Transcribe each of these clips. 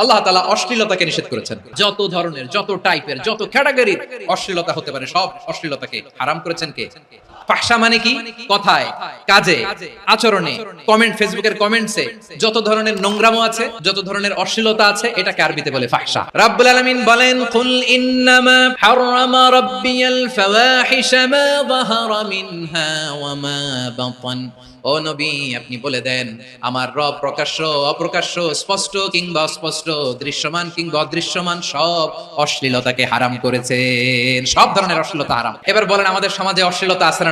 আল্লাহ তালা অশ্লীলতাকে নিষেধ করেছেন। যত ধরনের, যত টাইপের যত ক্যাটাগরির অশ্লীলতা হতে পারে, সব অশ্লীলতাকে হারাম করেছেন কে? ফাহশা মানে কি? কথায়, কাজে, আচরণে কমেন্ট ফেসবুকের কমেন্টসে যত ধরনের নোংরামো আছে, যত ধরনের অশ্লীলতা আছে, এটাকে আরবিতে বলে ফাহশা রাব্বুল আলামিন বলেন, কুল ইন্নামা হারামা রাব্বিয়াল ফাওয়াহিশা মা যাহারা মিনহা ওয়া মা বাতান। ও নবী, আপনি বলে দেন, আমার রব প্রকাশ্য, অপ্রকাশ্য, স্পষ্ট কিংবা অস্পষ্ট, দৃশ্যমান কিংবা অদৃশ্যমান সব অশ্লীলতাকে হারাম করেছেন। সব ধরনের অশ্লীলতা হারাম। এবার বলেন, আমাদের সমাজে অশ্লীলতা আছে না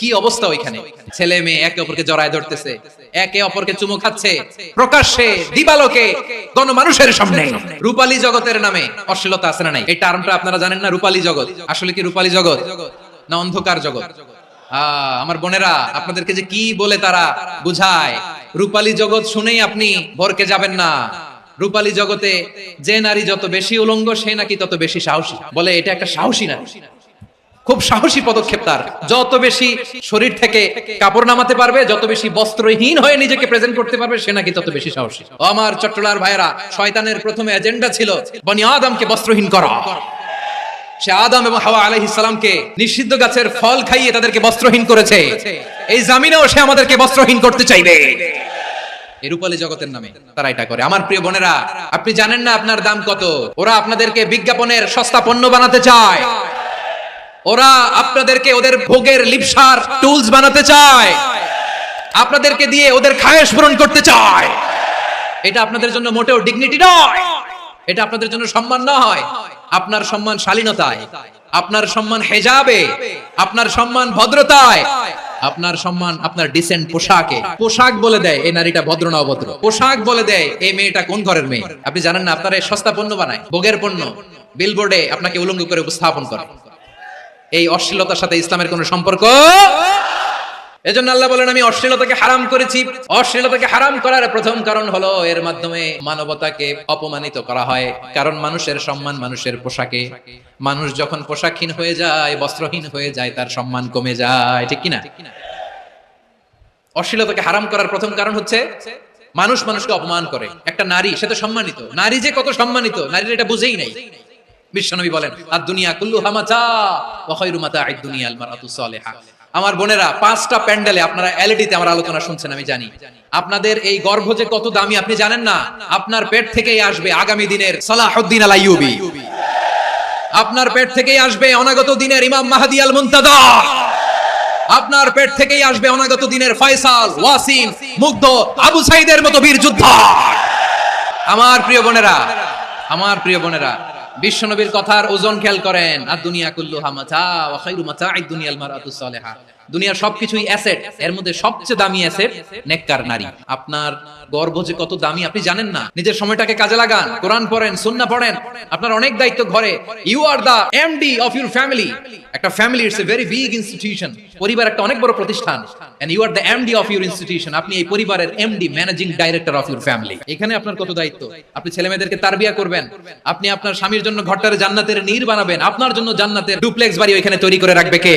কি অবস্থা ওইখানে? ছেলে মেয়ে একে অপরকে জড়ায় ধরতেছে, একে অপরকে চুমু খাচ্ছে, প্রকাশ্যে দিবালোকে গণমানুষের সামনে। রূপালী জগতের নামে অশ্লীলতা আছে না নাই? এই টার্মটা আপনারা জানেন না, রূপালী জগৎ। আসলে কি রূপালী জগৎ না অন্ধকার জগৎ? আমার বোনেরা, আপনাদেরকে যে কি বলে তারা বুঝায়। রূপালী জগৎ শুনেই আপনি ভরকে যাবেন না। রূপালী জগতে যে নারী যত বেশি উলঙ্গ, সে নাকি তত বেশি সাহসী। বলে এটা একটা সাহসী নারী। খুব সাহসী পদক্ষেপ তার। যত বেশি শরীর থেকে কাপড় নামাতে পারবে, যত বেশি বস্ত্রহীন হয়ে নিজেকে প্রেজেন্ট করতে পারবে, সে নাকি তত বেশি সাহসী। আমার চট্টলার ভাইরা শয়তানের প্রথমে এজেন্ডা ছিল বনি আদমকে বস্ত্রহীন করা। সে আদম এবং হাওয়া আলাইহিস সালামকে নিষিদ্ধ গাছের ফল খাইয়ে তাদেরকে বস্ত্রহীন করেছে। এই জামিনেও সে আমাদেরকে বস্ত্রহীন করতে চাইবে। রূপালী জগতের নামে তারা এটা করে। আমার প্রিয় বোনেরা, আপনি জানেন না আপনার দাম কত? ওরা আপনাদেরকে বিজ্ঞাপনের সস্তা পণ্য বানাতে চায়। ওরা আপনাদেরকে ওদের ভোগের লিপসার টুলস বানাতে চায়। আপনাদেরকে দিয়ে ওদের খায়েশ পূরণ করতে চায়। এটা আপনাদের জন্য মোটেও ডিগনিটি নয়। এটা আপনাদের জন্য সম্মান নয়। আপনার সম্মান শালীনতায়, আপনার সম্মান হেজাবে, আপনার সম্মান ভদ্রতায়, আপনার সম্মান আপনার ডিসেন্ট পোশাকে। পোশাক বলে দেয়, এই নারীটা ভদ্র না অভদ্র। পোশাক বলে দেয়, এই মেয়েটা কোন ঘরের মেয়ে? আপনি জানেন না, আপনারা সস্তা পণ্য বানায়, ভোগের পণ্য। বিলবোর্ডে আপনাকে উলঙ্গ করে উপস্থাপন করে। এই অশ্লীলতার সাথে ইসলামের কোনো সম্পর্ক? এজন্য আল্লাহ বলেন, আমি অশ্লীলতাকে হারাম করেছি। অশ্লীলতাকে হারাম করার প্রথম কারণ হলো এর মাধ্যমে মানবতাকে অপমানিত করা হয়। কারণ মানুষের সম্মান মানুষের পোশাকে। মানুষ যখন পোশাকহীন হয়ে যায়, বস্ত্রহীন হয়ে যায়, তার সম্মান কমে যায়। ঠিক কিনা? অশ্লীলতাকে হারাম করার প্রথম কারণ হচ্ছে মানুষ মানুষকে অপমান করে। একটা নারী, সে তো সম্মানিত। নারী যে কত সম্মানিত, নারীর এটা বুঝেই নাই। বিশ্বনবী বলেন আর দুনিয়া কুল্লু হামাচা আমার বোনেরা, পাঁচটা প্যান্ডেলে আপনারা এলইডিতে আমার আলোচনা শুনছেন, আমি জানি। আপনাদের এই গর্ভ যে কত দামি, আপনি জানেন না? আপনার পেট থেকেই আসবে আগামী দিনের সালাহুদ্দিন আল আইয়ুবী। আপনার পেট থেকেই আসবে অনাগত দিনের ইমাম মাহাদি আল মুনতাদা আপনার পেট থেকেই আসবে অনাগত দিনের ফয়সাল, ওয়াসিম, মুগ্ধ আবু সাইদের মতো বীর যোদ্ধা। আমার প্রিয় বোনেরা, আমার প্রিয় বোনেরা বিশ্বনবীর কথার ওজন খেয়াল করেন। আর দুনিয়া কুল্লু হামাচা ওয়া খায়রু মাতা'আদ দুনিয়াল মারআতু সালিহা। দুনিয়ার সবকিছুই অ্যাসেট, এর মধ্যে সবচেয়ে দামি অ্যাসেট নেককার নারী। আপনার গর্ভ যে কত দামি আপনি জানেন না। নিজের সময়টাকে কাজে লাগান, কোরআন পড়েন সুন্নাহ পড়েন। আপনার অনেক দায়িত্ব ঘরে। You are the MD of your family একটা family it's a very big institution পরিবার একটা অনেক বড় প্রতিষ্ঠান। And you are the MD of your institution আপনি এই পরিবারের MD managing director of your family এখানে আপনার কত দায়িত্ব? আপনি ছেলে মেয়েদেরকে তারবিয়া করবেন। আপনি আপনার স্বামীর জন্য ঘরটার জান্নাতের নীর বানাবেন। আপনার জন্য জান্নাতের ডুপ্লেক্স বাড়ি ওইখানে তৈরি করে রাখবে কে?